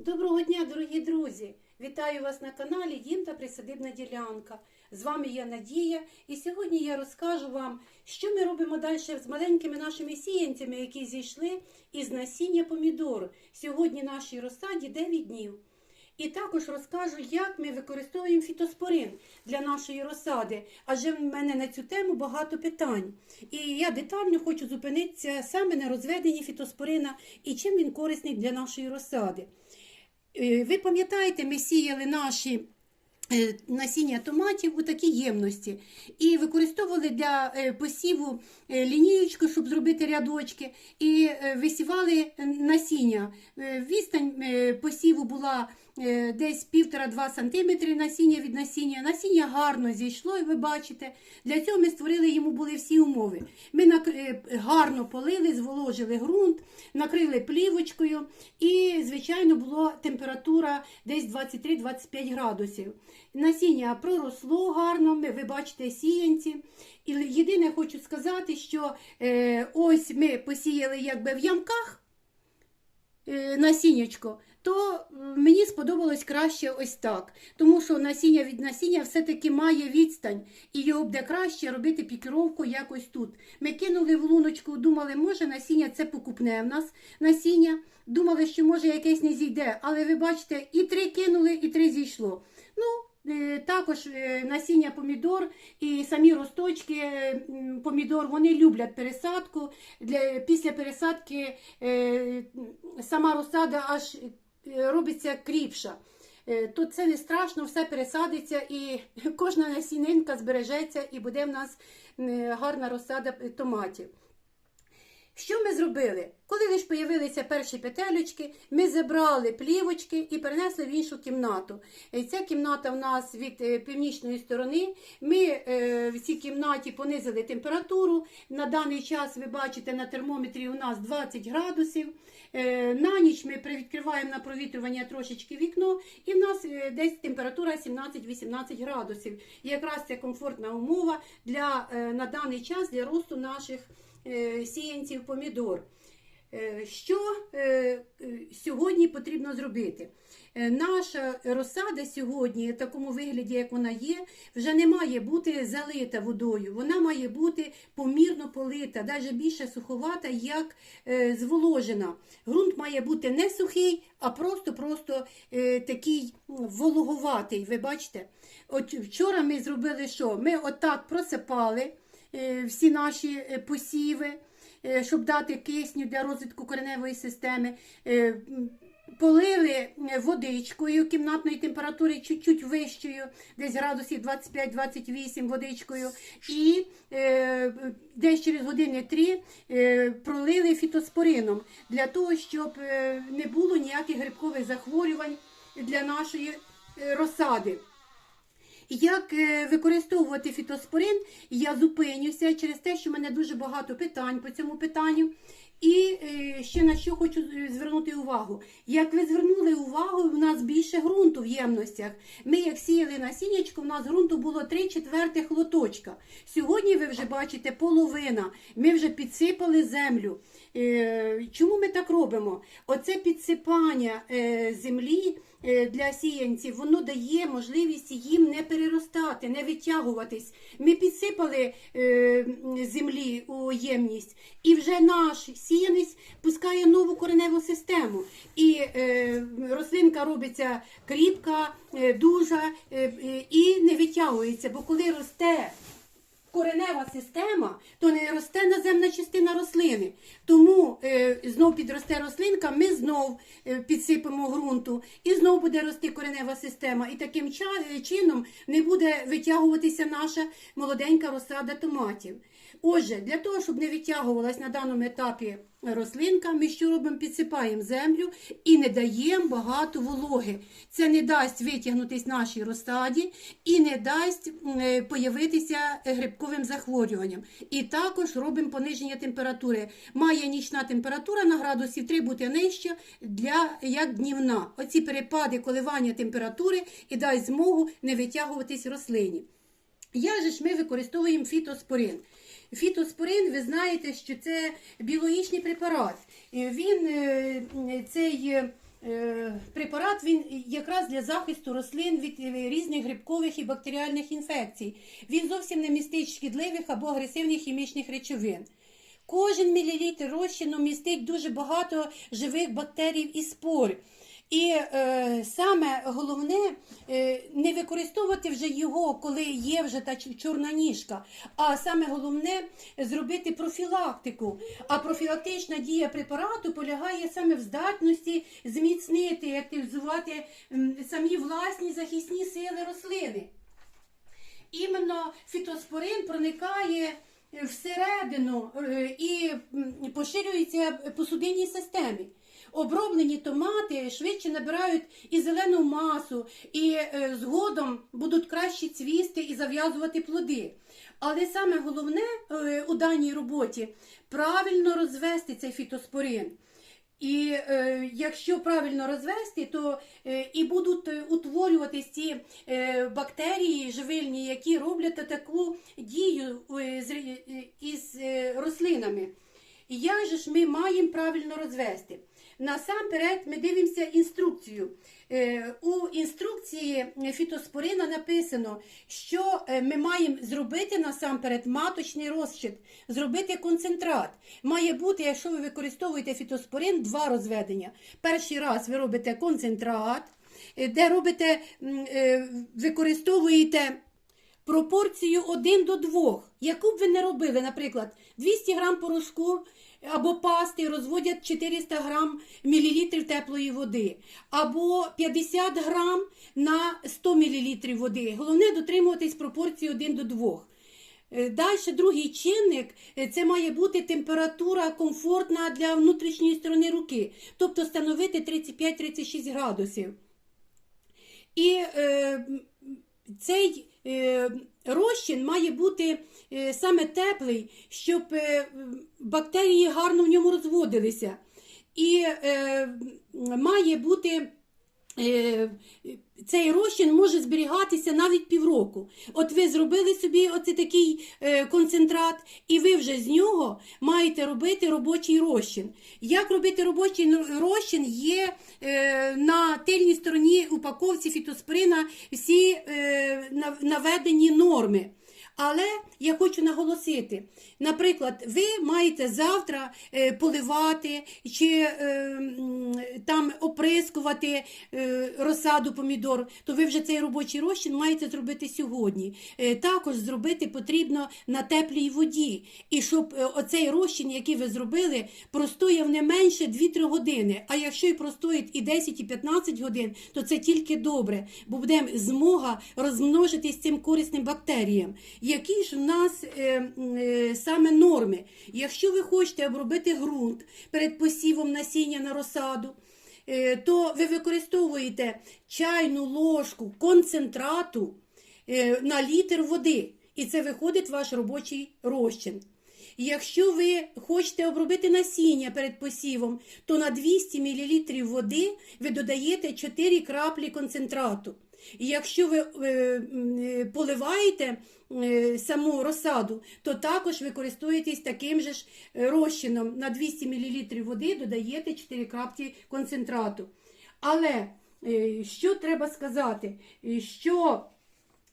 Доброго дня, дорогі друзі! Вітаю вас на каналі Дім та Присадибна ділянка. З вами я Надія, і сьогодні я розкажу вам, що ми робимо далі з маленькими нашими сіянцями, які зійшли із насіння помідор. Сьогодні нашій розсаді 9 днів. І також розкажу, як ми використовуємо фітоспорин для нашої розсади, адже в мене на цю тему багато питань. І я детально хочу зупинитися саме на розведенні фітоспорина і чим він корисний для нашої розсади. Е, Ви пам'ятаєте, ми сіяли наші насіння томатів у такій ємності і використовували для е, посіву е, лінієчку, щоб зробити рядочки, і е, висівали насіння. Е, Відстань е, посіву була е, десь 1,5-2 см насіння від насіння. Насіння гарно зійшло, і ви бачите. Для цього ми створили йому були всі умови. Ми нак- е, гарно полили, зволожили ґрунт, накрили плівочкою, і, звичайно, була температура десь 23-25 градусів. Насіння проросло гарно, ви бачите сіянці. І єдине хочу сказати, що е, ось ми посіяли якби в ямках е, насіннячко, то мені сподобалось краще ось так. Тому що насіння від насіння все-таки має відстань, і його буде краще робити пікіровку якось тут. Ми кинули в луночку, думали, може насіння це покупне в нас насіння. Думали, що може якесь не зійде, але ви бачите, і три кинули, і три зійшло. Ну, е, також е, насіння помідор і самі росточки е, помідор вони люблять пересадку. Для, після пересадки е, сама розсада аж е, робиться кріпша. Е, То це не страшно, все пересадиться і кожна насінинка збережеться і буде в нас е, гарна розсада е, томатів. Що ми зробили? Коли лише появилися перші петелечки, ми забрали плівочки і перенесли в іншу кімнату. Е, Ця кімната в нас від е, північної сторони. Ми е, в цій кімнаті понизили температуру. На даний час ви бачите на термометрі у нас 20 градусів. На ніч ми привідкриваємо на провітрювання трошечки вікно, і в нас десь температура 17-18 градусів. І якраз це комфортна умова для, на даний час для росту наших сіянців помідор. Е, Що е, е, сьогодні потрібно зробити? Е, Наша розсада сьогодні, в такому вигляді, як вона є, вже не має бути залита водою. Вона має бути помірно полита, навіть більше суховата, як е, зволожена. Ґрунт має бути не сухий, а просто-просто е, такий м, вологуватий. Ви бачите? От вчора ми зробили що? Ми отак просипали е, всі наші е, посіви, е, щоб дати кисню для розвитку кореневої системи. Е, Полили е, водичкою кімнатної температури чуть-чуть вищою, десь градусів 25-28 водичкою, і е, десь через години три е, пролили фітоспорином для того, щоб е, не було ніяких грибкових захворювань для нашої е, розсади. Як е, використовувати фітоспорин, я зупинюся через те, що в мене дуже багато питань по цьому питанню. І е, ще на що хочу звернути увагу. Як ви звернули увагу, у нас більше ґрунту в ємностях. Ми, як сіяли насіннячко, у нас ґрунту було 3 четвертих лоточка. Сьогодні ви вже бачите половина. Ми вже підсипали землю. Е, Чому ми так робимо? Оце підсипання землі для сіянців, воно дає можливість їм не переростати, не витягуватись. Ми підсипали е, землі у ємність, і вже наш сіянець пускає нову кореневу систему. І е, рослинка робиться кріпка, е, дужа е, е, і не витягується. Бо коли росте коренева система, то не росте наземна частина рослини. Тому е, знов підросте рослинка, ми знов е, підсипемо ґрунту, і знов буде рости коренева система. І таким ча- чином не буде витягуватися наша молоденька розсада томатів. Отже, для того, щоб не витягувалась на даному етапі рослинка, ми що робимо? Підсипаємо землю і не даємо багато вологи. Це не дасть витягнутись нашій розсаді і не дасть е, появитися грибковим захворюванням. І також робимо пониження температури. Має нічна температура на градусів 3 бути нижча для як днівна. Оці перепади коливання температури і дасть змогу не витягуватись рослині. Як же ж ми використовуємо фітоспорин? Фітоспорин, ви знаєте, що це біологічний препарат. Він е, цей е, е, препарат він якраз для захисту рослин від різних грибкових і бактеріальних інфекцій. Він зовсім не містить шкідливих або агресивних хімічних речовин. Кожен мілілітр розчину містить дуже багато живих бактерій і спор. І е, саме головне е, не використовувати вже його, коли є вже та чорна ніжка, а саме головне зробити профілактику. А профілактична дія препарату полягає саме в здатності зміцнити, активізувати самі власні захисні сили рослини. Іменно фітоспорин проникає всередину е, і поширюється по судинній системі. Оброблені томати швидше набирають і зелену масу, і е, згодом будуть краще цвісти і зав'язувати плоди. Але саме головне е, у даній роботі правильно розвести цей фітоспорин. І е, якщо правильно розвести, то е, і будуть е, утворюватись ці е, бактерії живильні, які роблять таку дію з, із рослинами. Як же ж ми маємо правильно розвести? Насамперед ми дивимося інструкцію. Е, У інструкції фітоспорина написано, що е, ми маємо зробити насамперед маточний розчит, зробити концентрат. Має бути, якщо ви використовуєте фітоспорин, два розведення. Перший раз ви робите концентрат, е, де робите, е, використовуєте пропорцію 1 до 2. Яку б ви не робили, наприклад, 200 грам порошку або пасти розводять 400 грам мілілітрів теплої води, або 50 грам на 100 мілілітрів води. Головне дотримуватись пропорції 1 до 2. Далі другий чинник е, це має бути температура комфортна для внутрішньої сторони руки, тобто становити 35-36 градусів. І е, цей е, розчин має бути е, саме теплий, щоб е, бактерії гарно в ньому розводилися. І е, має бути. Е, Цей розчин може зберігатися навіть півроку. От ви зробили собі оце такий е, концентрат, і ви вже з нього маєте робити робочий розчин. Як робити робочий розчин є е, на тильній стороні упаковці фітоспорина всі наведені норми. Але я хочу наголосити, наприклад, ви маєте завтра е, поливати чи е, там оприскувати е, розсаду помідор, то ви вже цей робочий розчин маєте зробити сьогодні. Також зробити потрібно на теплій воді. І щоб оцей розчин, який ви зробили, простояв не менше 2-3 години. А якщо і простоїть і 10, і 15 годин, то це тільки добре, бо буде змога розмножитись цим корисним бактеріям. Які ж у нас е, е, саме норми? Якщо ви хочете обробити ґрунт перед посівом насіння на розсаду, е, то ви використовуєте чайну ложку концентрату е, на літр води. І це виходить ваш робочий розчин. Якщо ви хочете обробити насіння перед посівом, то на 200 мл води ви додаєте 4 краплі концентрату. І якщо ви е, е, поливаєте е, саму розсаду, то також ви користуєтесь таким же ж розчином. На 200 мл води додаєте 4 крапці концентрату. Але що треба сказати? Що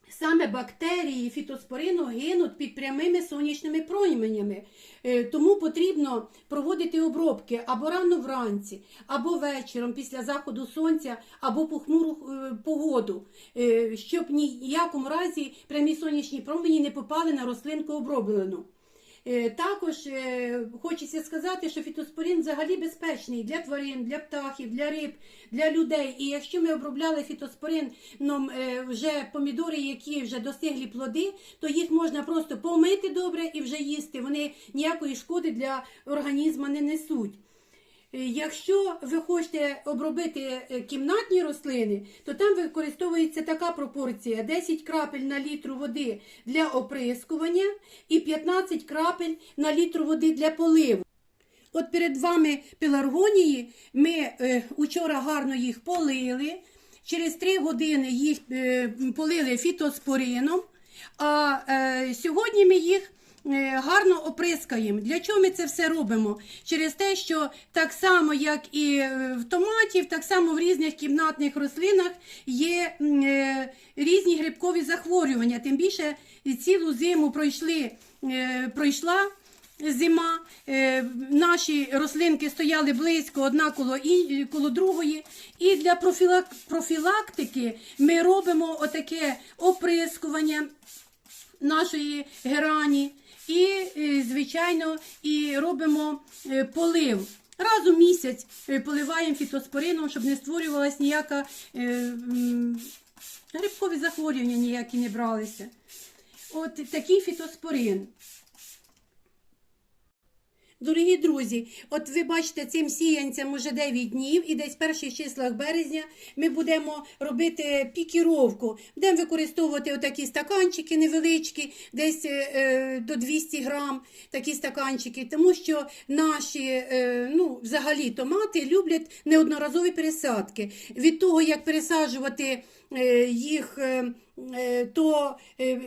Саме бактерії фітоспорину гинуть під прямими сонячними променями. Е, Тому потрібно проводити обробки або рано вранці, або вечором після заходу сонця, або похмуру е, погоду, е, щоб ніякому разі прямі сонячні промені не попали на рослинку оброблену. Е, Також е, хочеться сказати, що фітоспорін взагалі безпечний для тварин, для птахів, для риб, для людей. І якщо ми обробляли фітоспорином е, вже помідори, які вже достигли плоди, то їх можна просто помити добре і вже їсти. Вони ніякої шкоди для організму не несуть. Е, Якщо ви хочете обробити е, кімнатні рослини, то там використовується така пропорція: 10 крапель на літру води для оприскування і 15 крапель на літру води для поливу. От перед вами пеларгонії, ми е, учора гарно їх полили, через 3 години їх е, полили фітоспорином, а е, сьогодні ми їх гарно оприскаємо. Для чого ми це все робимо? Через те, що так само, як і е, в томатів, так само в різних кімнатних рослинах є е, різні грибкові захворювання. Тим більше цілу зиму пройшли, е, пройшла зима. Е, Наші рослинки стояли близько одна коло, ін- коло другої. І для профілактики ми робимо отаке оприскування нашої герані. І, е, звичайно, і робимо е, полив. Раз у місяць е, поливаємо фітоспорином, щоб не створювалася ніяка грибкові захворювання ніякі не бралися. От такий фітоспорин. Дорогі друзі, от ви бачите, цим сіянцям уже 9 днів, і десь в перших числах березня ми будемо робити пікіровку. Будемо використовувати отакі стаканчики невеличкі, десь е, до 200 грам такі стаканчики, тому що наші е, ну, взагалі томати люблять неодноразові пересадки. Від того, як пересаджувати е, їх. е, е, то е,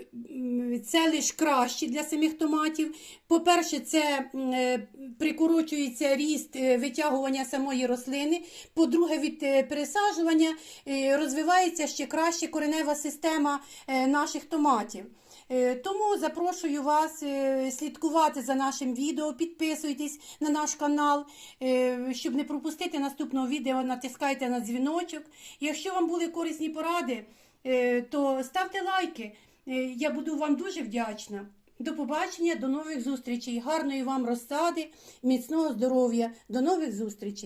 це лише краще для самих томатів. По-перше, це е, прикорочується ріст е, витягування самої рослини. По-друге, від е, пересаджування е, розвивається ще краще коренева система е, наших томатів. Е, Тому запрошую вас е, слідкувати за нашим відео, підписуйтесь на наш канал. Е, Щоб не пропустити наступного відео, натискайте на дзвіночок. Якщо вам були корисні поради, е, то ставте лайки. Е, Я буду вам дуже вдячна. До побачення, до нових зустрічей. Гарної вам розсади, міцного здоров'я. До нових зустрічей.